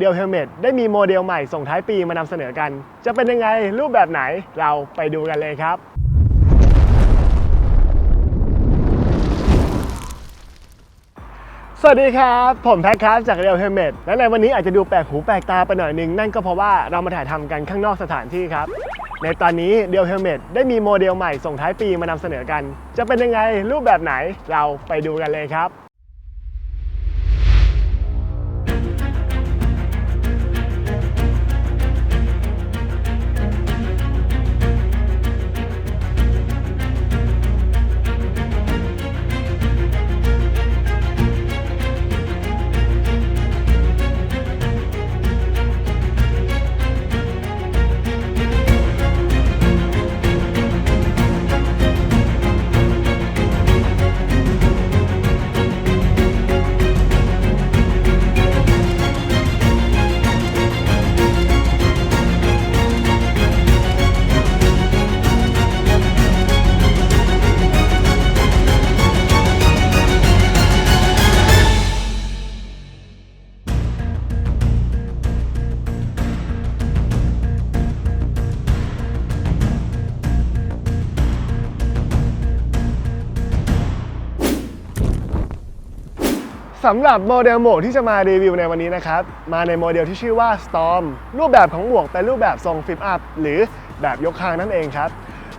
เดียวเฮลเมตได้มีโมเดลใหม่ส่งท้ายปีมานำเสนอกัน จะเป็นยังไงรูปแบบไหนเราไปดูกันเลยครับ สวัสดีครับ ผมแพ็คครับจากเรียวเฮลเมตและในวันนี้อาจจะดูแปลกหูแปลกตาไปหน่อยหนึง นั่นก็เพราะว่าเรามาถ่ายทำกันข้างนอกสถานที่ครับ ในตอนนี้เดียวเฮลเมตได้มีโมเดลใหม่ส่งท้ายปีมานำเสนอกัน จะเป็นยังไงรูปแบบไหนเราไปดูกันเลยครับ สำหรับโมเดลหมวกที่จะมารีวิวในวันนี้นะครับ มาในโมเดลที่ชื่อว่า Storm รูปแบบของหมวกเป็นรูปแบบทรงฟิปอัพหรือแบบยกคางนั่นเองครับ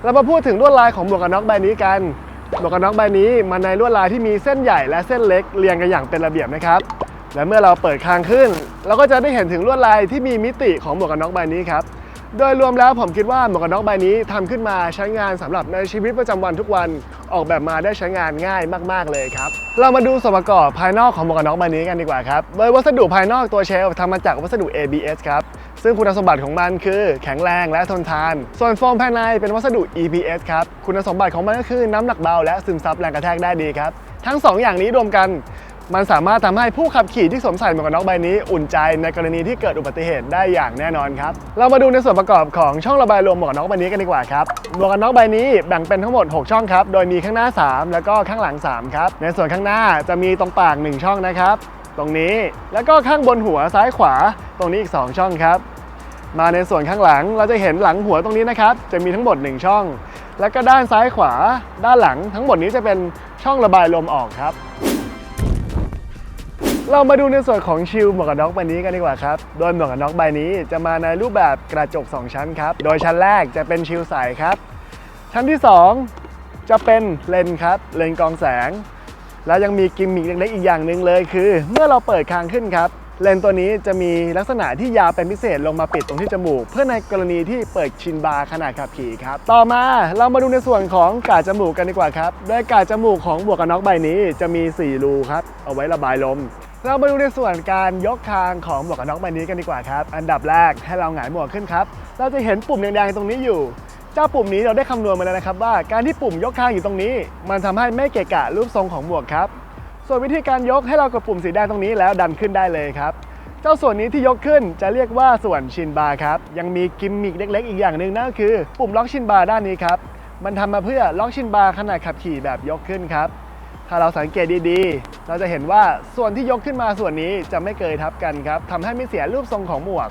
เรามาพูดถึงลวดลายของหมวกกันน็อกใบนี้กัน หมวกกันน็อกใบนี้มาในลวดลายที่มีเส้นใหญ่และเส้นเล็กเรียงกันอย่างเป็นระเบียบนะครับ และเมื่อเราเปิดคางขึ้น เราก็จะได้เห็นถึงลวดลายที่มีมิติของหมวกกันน็อกใบนี้ครับ โดยรวมแล้วผมคิดว่าหมวกกันน็อกใบนี้ทำขึ้นมาใช้งานสำหรับในชีวิตประจำวันทุกวันออกแบบมาได้ใช้งานง่ายมาก ๆ เลยครับ เรามาดูส่วนประกอบภายนอกของหมวกกันน็อกใบนี้กันดีกว่าครับ โดยวัสดุภายนอกตัวเชลทำมาจากวัสดุ ABS ครับ ซึ่งคุณสมบัติของมันคือแข็งแรงและทนทาน ส่วนโฟมภายในเป็นวัสดุ EPS ครับ คุณสมบัติของมันก็คือน้ำหนักเบาและซึมซับแรงกระแทกได้ดีครับ ทั้งสองอย่างนี้รวมกัน มันสามารถทำให้ผู้ขับขี่ที่สวมใส่หมวกกันน็อกใบนี้อุ่นใจในกรณีที่เกิดอุบัติเหตุได้อย่างแน่นอนครับ เรามาดูในส่วนประกอบของช่องระบายลมหมวกกันน็อกใบนี้กันดีกว่าครับ หมวกกันน็อกใบนี้แบ่งเป็นทั้งหมด 6 ช่องครับ โดยมีข้างหน้า 3 แล้วก็ข้างหลัง 3 ครับ ในส่วนข้างหน้าจะมีตรงปาก 1 ช่องนะครับ ตรงนี้ แล้วก็ข้างบนหัวซ้ายขวา ตรงนี้อีก 2 ช่องครับ มาในส่วนข้างหลังเราจะเห็นหลังหัวตรงนี้นะครับ จะมีทั้งหมด 1 ช่อง แล้วก็ด้านซ้ายขวา ด้านหลังทั้งหมดนี้จะเป็นช่องระบายลมออกครับ เรามาดูในส่วนของชิลหมวกกันน็อกใบนี้กันดีกว่าครับ โดยหมวกกันน็อกใบนี้จะมาในรูปแบบกระจก 2 ชั้นครับ โดยชั้นแรกจะเป็นชิลใสครับ ชั้นที่ 2 จะเป็นเลนครับ เลนกองแสง แล้วยังมีกิมมิคเล็กๆอีกอย่างหนึ่งเลยคือ เมื่อเราเปิดคางขึ้นครับ เลนตัวนี้จะมีลักษณะที่ยาวเป็นพิเศษลงมาปิดตรงที่จมูก เพื่อในกรณีที่เปิดชินบาร์ขนาดขับขี่ครับ ต่อมาเรามาดูในส่วนของกาดจมูกกันดีกว่าครับโดยกาดจมูกของหมวกกันน็อกใบนี้จะมี 4 รูครับ เอาไว้ระบายลม เรามาดูในส่วนการยกคางของหมวกกันน็อกใบนี้กันดีกว่าครับ อันดับแรกให้เราหงายหมวกขึ้นครับ เราจะเห็นปุ่มแดงๆตรงนี้อยู่ เจ้าปุ่มนี้เราได้คำนวณมาแล้วนะครับ ว่าการที่ปุ่มยกคางอยู่ตรงนี้ มันทำให้ไม่เกะกะรูปทรงของหมวกครับ ส่วนวิธีการยกให้เรากดปุ่มสีแดงตรงนี้แล้วดันขึ้นได้เลยครับ เจ้าส่วนนี้ที่ยกขึ้นจะเรียกว่าส่วนชินบาร์ครับ ยังมีกิมมิคเล็ก ๆ อีกอย่างหนึ่งนั่นก็คือ ปุ่มล็อกชินบาร์ด้านนี้ครับ มันทำมาเพื่อล็อกชินบาร์ขณะขับขี่แบบยกขึ้นครับ ถ้าเราสังเกตดีๆ เราจะเห็นว่าส่วนที่ยกขึ้นมาส่วนนี้จะไม่เกยทับกันครับทำให้ไม่เสียรูปทรงของหมวก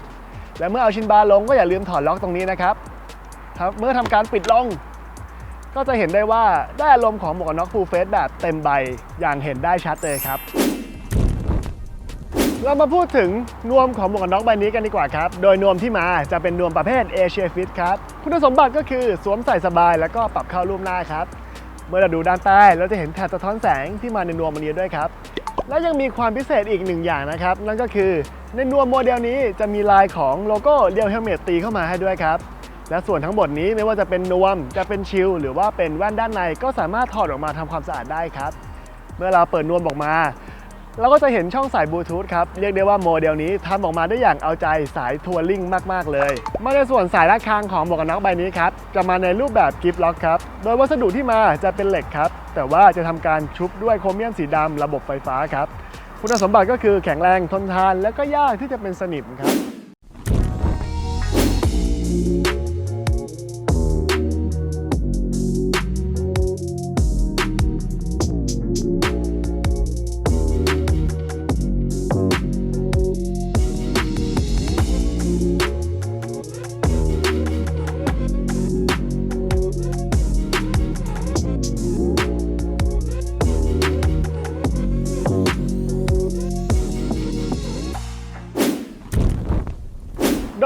และเมื่อเอาชินบาร์ลงก็อย่าลืมถอดล็อกตรงนี้นะครับเมื่อทำการปิดลง ก็จะเห็นได้ว่าได้อารมณ์ของหมวกกันน็อกฟูลเฟสแบบเต็มใบอย่างเห็นได้ชัดเลยครับ เรามาพูดถึงนวมของหมวกกันน็อกใบนี้กันดีกว่าครับ โดยนวมที่มาจะเป็นนวมประเภท Asia Fit ครับ คุณสมบัติก็คือสวมใส่สบายแล้วก็ปรับเข้ารูปหน้าครับ เมื่อเราดูด้านใต้เราจะเห็นแถบสะท้อนแสงที่มาในนวมมันนี้ด้วยครับ และยังมีความพิเศษอีกหนึ่งอย่างนะครับ นั่นก็คือในนวมโมเดลนี้จะมีลายของโลโก้เรียวเฮลเมตตีเข้ามาให้ด้วยครับและส่วนทั้งหมดนี้ไม่ว่าจะเป็นนวม จะเป็นชิลหรือว่าเป็นแว่นด้านในก็สามารถถอดออกมาทำความสะอาดได้ครับ เมื่อเราเปิดนวมออกมา เราก็จะเห็นช่องสายบลูทูธครับ เรียกได้ว่าโมเดลนี้ทำออกมาได้อย่างเอาใจสายทัวริงมาก ๆ เลย มาในส่วนสายระคางของหมวกกันน็อกใบนี้ครับ จะมาในรูปแบบกิฟต์ล็อกครับ โดยวัสดุที่มาจะเป็นเหล็กครับ แต่ว่าจะทำการชุบด้วยโครเมียมสีดำระบบไฟฟ้าครับ คุณสมบัติก็คือแข็งแรงทนทาน และก็ยากที่จะเป็นสนิมครับ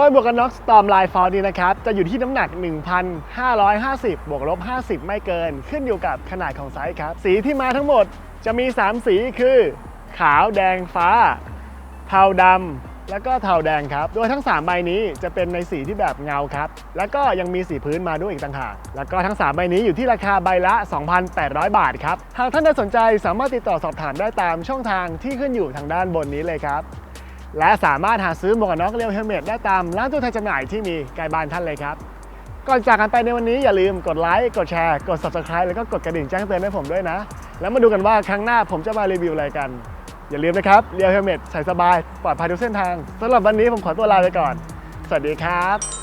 ยหมวกกันน็อก Storm Line Force นี้นะครับ จะอยู่ที่น้ำหนัก 1,550 บวกลบ 50 ไม่เกิน ขึ้นอยู่กับขนาดของไซส์ครับ สีที่มาทั้งหมดจะมี 3 สีคือ ขาวแดงฟ้า เทาดำแล้วก็เทาแดงครับ โดยทั้ง 3 ใบนี้จะเป็นในสีที่แบบเงาครับ แล้วก็ยังมีสีพื้นมาด้วยอีกต่างหาก แล้วก็ทั้ง 3 ใบนี้อยู่ที่ราคาใบละ 2,800 บาทครับ หากท่านใดสนใจสามารถติดต่อสอบถามได้ตามช่องทางที่ขึ้นอยู่ทางด้านบนนี้เลยครับ และสามารถหาซื้อหมวกกันน็อกเรียวเฮลเมตได้ตามร้านตัวแทนจำหน่ายที่มีใกล้บ้านท่านเลยครับ ก่อนจากกันไปในวันนี้อย่าลืมกดไลค์ กดแชร์ กด subscribe แล้วก็กดกระดิ่งแจ้งเตือนให้ผมด้วยนะ แล้วมาดูกันว่าครั้งหน้าผมจะมารีวิวอะไรกัน อย่าลืมนะครับเรียวเฮลเมตใส่สบายปลอดภัยทุกเส้นทางสำหรับวันนี้ผมขอตัวลาไปก่อน สวัสดีครับ